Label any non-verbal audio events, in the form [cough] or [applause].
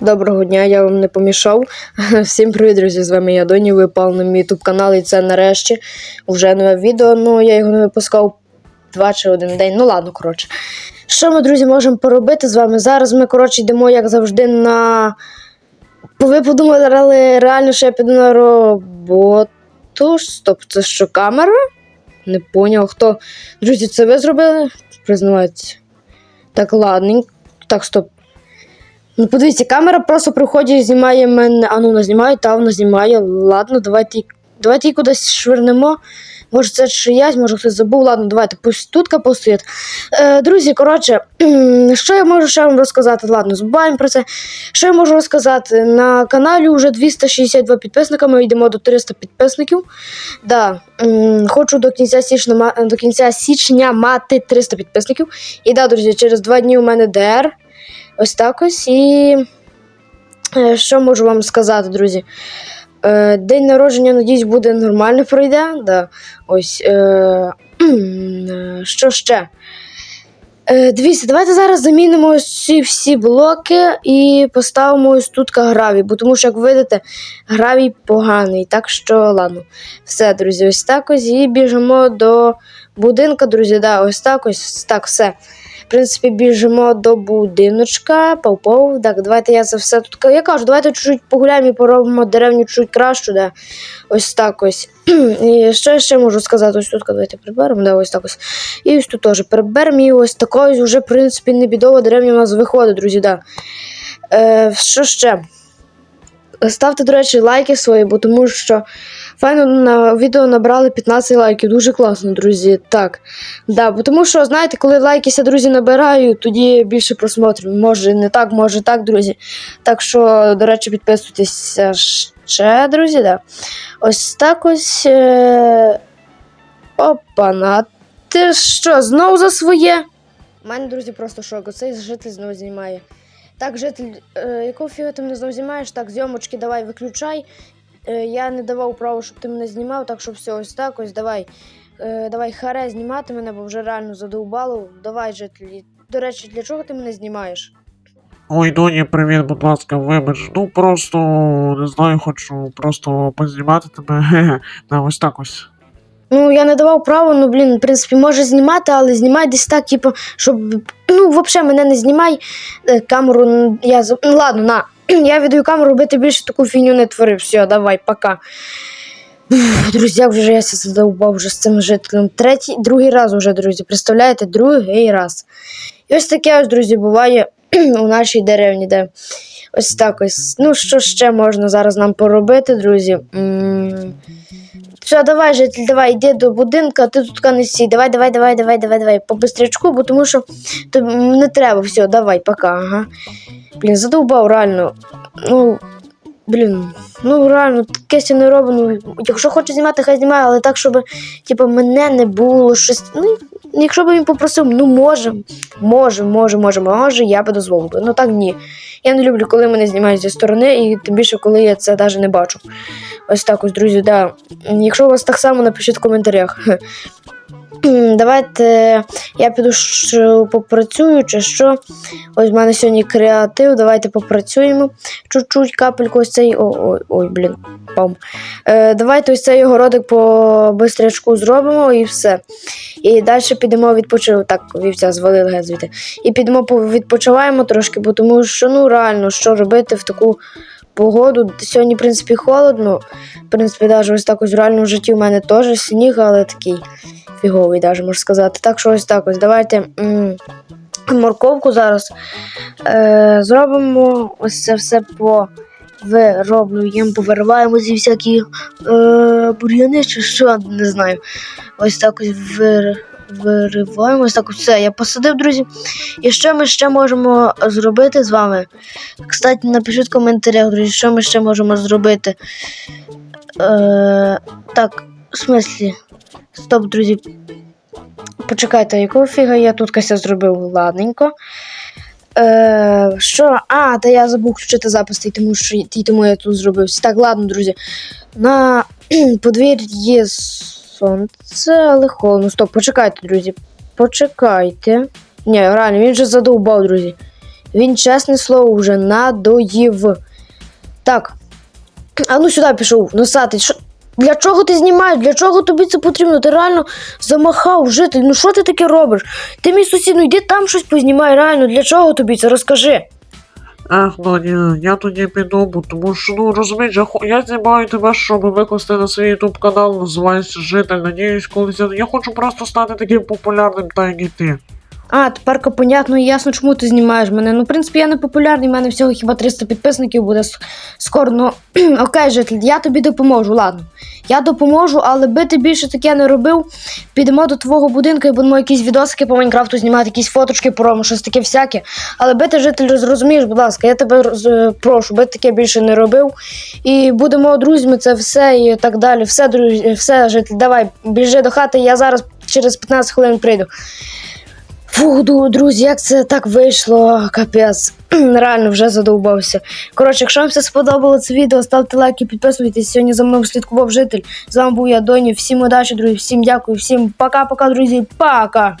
Доброго дня, я вам не помішав. [laughs] Всім привіт, друзі! З вами я Доні. Ви попали на мій ютуб канал, і це нарешті вже нове відео. Ну я його не випускав два чи один день. Ну ладно, коротше. Що ми, друзі, можемо поробити з вами? Зараз ми, коротше, йдемо, як завжди, на. Ви подумали, але реально, що я піду на роботу. Стоп, це що камера? Не поняв, хто. Друзі, це ви зробили? Признавайтеся. Так, ладно. Так, стоп. Ну, подивіться, камера просто приходить знімає мене. А ну, знімає, та вона знімає. Ладно, давайте, давайте її кудись швирнемо. Може, це чиясь, може хтось забув. Ладно, давайте, пусть тут постоїть. Е, друзі, коротше, що я можу ще вам розказати? Ладно, забуваємо про це. Що я можу розказати? На каналі вже 262 підписника, ми йдемо до 300 підписників. Да, хочу до кінця січня, до кінця січня мати 300 підписників. І да, друзі, через два дні у мене ДР. Ось так ось. І е, що можу вам сказати, друзі? Е, День народження, надіюсь, буде нормально пройде. Да. Ось. Е, що ще? Дивіться, давайте зараз замінимо ці всі блоки і поставимо ось тут гравій, бо тому що, як видите, гравій поганий. Так що, ладно. Все, друзі, ось так ось. І біжимо до будинка, друзі. Да, ось так ось. Так, все. В принципі, біжимо до будиночка. Пау-пау. Так, давайте я це все тут. Я кажу, давайте чуть-чуть погуляємо і поробимо деревню чуть кращу, да. Ось так ось. [clears throat] І що ще можу сказати? Ось тут давайте приберемо, да, ось так ось. І ось тут теж приберемо і ось такою вже, в принципі, не бідова деревня у нас виходить, друзі, да. Е, що ще? Ставте, до речі, лайки свої, бо тому що файно на відео набрали 15 лайків. Дуже класно, друзі. Так. Да, тому що, знаєте, коли лайкися, друзі, набираю, тоді більше просмотрів. Може не так, може так, друзі. Так що, до речі, підписуйтеся ще, друзі. Да. Ось так ось. Е... Опана. Ти що, знову за своє? У мене, друзі, просто шок. Оцей житель знову знімає. Так, житель, е, якого фіга ти мене знову знімаєш? Так, зйомочки давай виключай. Е, я не давав права, щоб ти мене знімав, так що все, ось так, ось давай. Е, давай харе знімати мене, бо вже реально задовбало. Давай, житель. До речі, для чого ти мене знімаєш? Ой, Доні, привіт, будь ласка, вибач. Ну просто не знаю, хочу просто познімати тебе. Хе-хе. [laughs] Да, ось так ось. Ну, я не давав права, ну блін, в принципі, може знімати, але знімай десь так, типу, щоб. Ну, взагалі, мене не знімай. Е, Камеру я ну, ладно, на. Я віддаю камеру, би ти більше таку фігню не творив. Все, давай, пока. Друзі, як вже я задовбав вже з цим жителем. Третій, другий раз уже, друзі. Представляєте, другий раз. І ось таке ось, друзі, буває [clears throat] у нашій деревні, де ось так ось. Ну, що ще можна зараз нам поробити, друзі? Все, давай, житель, давай, йди до будинка, ти тут не сій. Давай, давай, давай, давай, давай, давай. По бо тому що то не треба. Все, давай, пока. Ага. Блін, задовбав реально. Ну, блін, ну реально, таке не робить. Ну, якщо хоче знімати, хай знімає, але так, щоб типу, мене не було щось. Ну, якщо б він попросив, ну може, може, може, може, може, я би дозволив. Ну так ні. Я не люблю, коли мене знімають зі сторони, і тим більше, коли я це навіть не бачу. Ось так ось, друзі, да. Якщо у вас так само, напишіть в коментарях. Давайте я піду попрацюю, чи що. Ось в мене сьогодні креатив. Давайте попрацюємо. Чуть-чуть капельку ось цей. Ой, ой, блін, пам. Е, давайте ось цей городик по бистрячку зробимо і все. І далі підемо відпочивати. Так, вівця звалили звідти. І підемо відпочиваємо трошки, бо тому що ну реально, що робити в таку погоду. Сьогодні, в принципі, холодно. В принципі, навіть ось так ось в реальному житті в мене теж сніг, але такий фіговий, навіть можна сказати. Так що ось так ось. Давайте морковку зараз е, зробимо ось це все по. Вироблюємо, повириваємо зі всякі е, бур'яни чи що, не знаю. Ось так ось вир, вириваємо. Ось так все. Я посадив, друзі. І що ми ще можемо зробити з вами? Кстати, напишіть в коментарях, друзі, що ми ще можемо зробити. Е, так, в смислі. Стоп, друзі. Почекайте, якого фіга я тут кася зробив ладненько. Е, що? А, та я забув включити запис, і тому, що, і тому я тут зробив. Так, ладно, друзі. На [clears throat] подвір'ї є сонце, але холодно. Стоп, почекайте, друзі. Почекайте. Ні, реально, він вже задовбав, друзі. Він, чесне слово, вже надоїв. Так. А ну сюди пішов, носатий. Що? Для чого ти знімаєш? Для чого тобі це потрібно? Ти реально замахав житель. Ну що ти таке робиш? Ти мій сусід, ну йди там щось познімай, реально. Для чого тобі це? Розкажи. Ех, ну ні, я тоді піду, тому що, ну розумієш, я, хо- я знімаю тебе, щоб викласти на свій ютуб канал, називається Житель. Надіюсь, колись я, я хочу просто стати таким популярним, так як і ти. А, тепер понятно і ясно, чому ти знімаєш мене. Ну, в принципі, я не популярний, в мене всього хіба 300 підписників буде скоро. Ну, [clears throat] окей, житель, я тобі допоможу, ладно. Я допоможу, але би ти більше таке не робив. Підемо до твого будинку і будемо якісь відосики по Майнкрафту знімати, якісь фоточки поробимо, щось таке всяке. Але би ти, житель, зрозумієш, будь ласка, я тебе е, прошу, би таке більше не робив. І будемо друзями, це все і так далі. Все, друзі, все, житель, давай, біжи до хати, я зараз через 15 хвилин прийду. Фух, друзі, як це так вийшло, капець. Реально вже задовбався. Коротше, якщо вам все сподобало це відео, ставте лайки, підписуйтесь. Сьогодні за мною слідкував житель. З вами був я, Доні. Всім удачі, друзі, всім дякую, всім пока-пока, друзі. Пока!